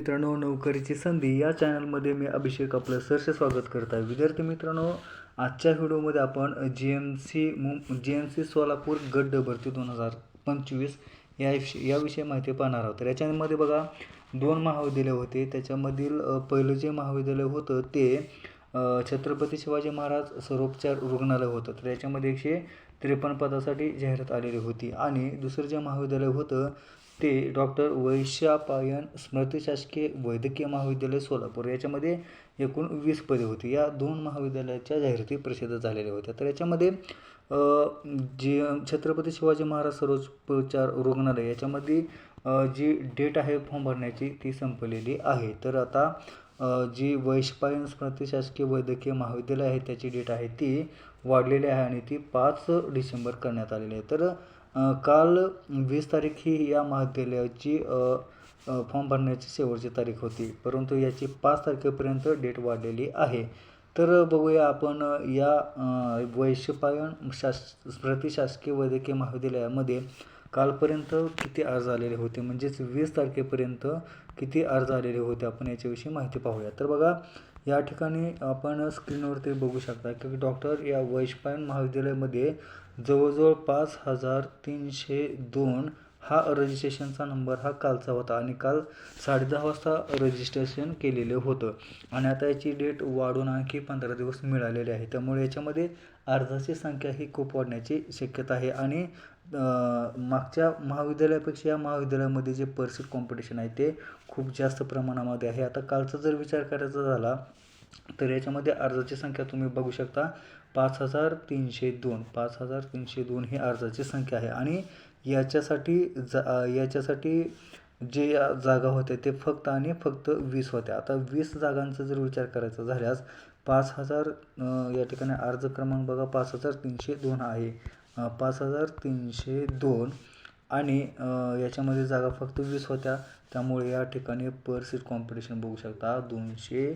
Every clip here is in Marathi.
मित्रांनो नोकरीची संधी या चॅनलमध्ये मी अभिषेक आपलं सहर्ष स्वागत करत आहे. विद्यार्थी मित्रांनो आजच्या व्हिडिओमध्ये आपण जी एम सी मु जी एम सी सोलापूर गड्ड भरती दोन हजार पंचवीस या याविषयी माहिती पाहणार आहोत. तर याच्यामध्ये बघा दोन महाविद्यालय होते. त्याच्यामधील पहिलं जे महाविद्यालय होतं ते छत्रपती शिवाजी महाराज सर्वोपचार रुग्णालय होतं. तर याच्यामध्ये एकशे त्रेपन्न पदासाठी जाहिरात आलेली होती. आणि दुसरं जे महाविद्यालय होतं ते डॉक्टर वैशापायन स्मृती शासकीय वैद्यकीय महाविद्यालय सोलापूर. याच्यामध्ये एकूण वीस पदे होती. या दोन महाविद्यालयाच्या जाहिराती प्रसिद्ध झालेल्या होत्या. तर याच्यामध्ये जे छत्रपती शिवाजी महाराज सर्वोपचार रुग्णालय याच्यामध्ये जी डेट आहे फॉर्म भरण्याची ती संपलेली आहे. तर आता जी वैशपायन स्मृती शासकीय वैद्यकीय महाविद्यालय आहे त्याची डेट आहे ती वाढलेली आहे आणि ती पाच डिसेंबर करण्यात आलेली आहे. तर काल वीस तारीख ही या महाविद्यालयाची फॉर्म भरण्याची शेवटची तारीख होती. परंतु याची पाच तारखेपर्यंत डेट वाढलेली आहे. तर बघूया आपण या वैश्यपायन शास प्रतिशासकीय वैद्यकीय महाविद्यालयामध्ये कालपर्यंत किती अर्ज आलेले होते? म्हणजेच वीस तारखेपर्यंत किती अर्ज आलेले होते आपण याच्याविषयी माहिती पाहूया. तर बघा या ठिकाणी आपण स्क्रीनवरती बघू शकता की डॉक्टर या वैशपायन महाविद्यालयामध्ये जवळजवळ पाच हजार तीनशे दोन हा रजिस्ट्रेशनचा नंबर हा कालचा होता आणि काल साडेदहा वाजता रजिस्ट्रेशन केलेलं होतं. आणि आता याची डेट वाढून आणखी पंधरा दिवस मिळालेले आहे. त्यामुळे याच्यामध्ये अर्जाची संख्या ही खूप वाढण्याची शक्यता आहे. आणि मागच्या महाविद्यालयापेक्षा या महाविद्यालयामध्ये जे पर्सेंट कॉम्पिटिशन आहे ते खूप जास्त प्रमाणामध्ये आहे. आता कालचा जर विचार करायचा झाला तर याच्यामध्ये अर्जाची संख्या तुम्ही बघू शकता. पाच हजार तीनशे दोन पाच हजार तीनशे दोन ही अर्जाची संख्या आहे. आणि याच्यासाठी जा याच्यासाठी जे या जागा होत्या ते फक्त आणि फक्त वीस होत्या. आता वीस जागांचा जर विचार करायचा झाल्यास पाच हजार या ठिकाणी अर्ज क्रमांक बघा पाच हजार तीनशे दोन आहे. पाच हजार तीनशे दोन आणि याच्यामध्ये जागा फक्त वीस होत्या. त्यामुळे या ठिकाणी पर सीट कॉम्पिटिशन बघू शकता. दोनशे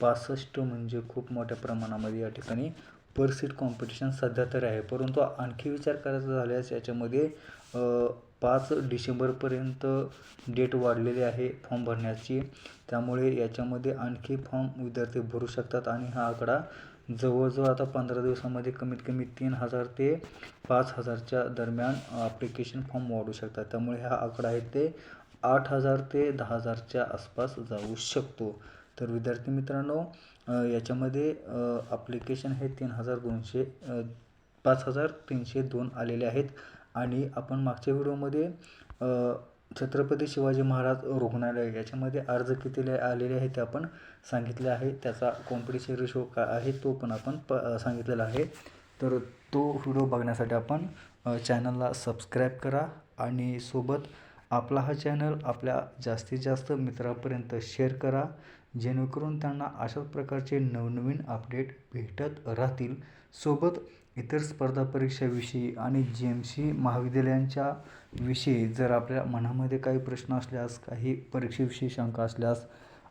पासष्ट म्हणजे खूप मोठ्या प्रमाणामध्ये या ठिकाणी पर सीट कॉम्पिटिशन सध्या तरी आहे. परंतु आणखी विचार करायचा झाल्यास याच्यामध्ये पाच डिसेंबरपर्यंत डेट वाढलेली आहे फॉर्म भरण्याची. त्यामुळे याच्यामध्ये आणखी फॉर्म विद्यार्थी भरू शकतात आणि हा आकडा जवळजवळ आता पंधरा दिवसामध्ये कमीत कमी तीन हजार ते पाच हजारच्या दरम्यान ॲप्लिकेशन फॉर्म वाढू शकतात. त्यामुळे हा आकडा आहे ते आठ हजार ते दहा हजारच्या आसपास जाऊ शकतो. तर विद्यार्थी मित्रांनो याच्यामध्ये ॲप्लिकेशन हे तीन हजार दोनशे पाच हजार तीनशे दोन आलेले आहेत. आणि आपण मागच्या व्हिडिओमध्ये छत्रपती शिवाजी महाराज रुग्णालय याच्यामध्ये अर्ज किती आलेले आहे ते आपण सांगितले आहे. त्याचा कॉम्पिटिशन रेशो काय आहे तो पण आपण प सांगितलेला आहे. तर तो व्हिडिओ बघण्यासाठी आपण चॅनलला सबस्क्राईब करा आणि सोबत आपला हा चॅनल आपल्या जास्तीत जास्त मित्रापर्यंत शेअर करा. जेणेकरून त्यांना अशाच प्रकारचे नवनवीन अपडेट भेटत राहतील. सोबत इतर स्पर्धा परीक्षाविषयी आणि जी एम सी महाविद्यालयांच्या विषयी जर आपल्या मनामध्ये काही प्रश्न असल्यास काही परीक्षेविषयी शंका असल्यास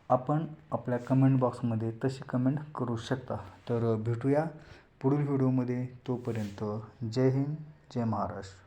आपण आपल्या कमेंट बॉक्समध्ये तशी कमेंट करू शकता. तर भेटूया पुढील व्हिडिओमध्ये तोपर्यंत जय हिंद जय महाराष्ट्र.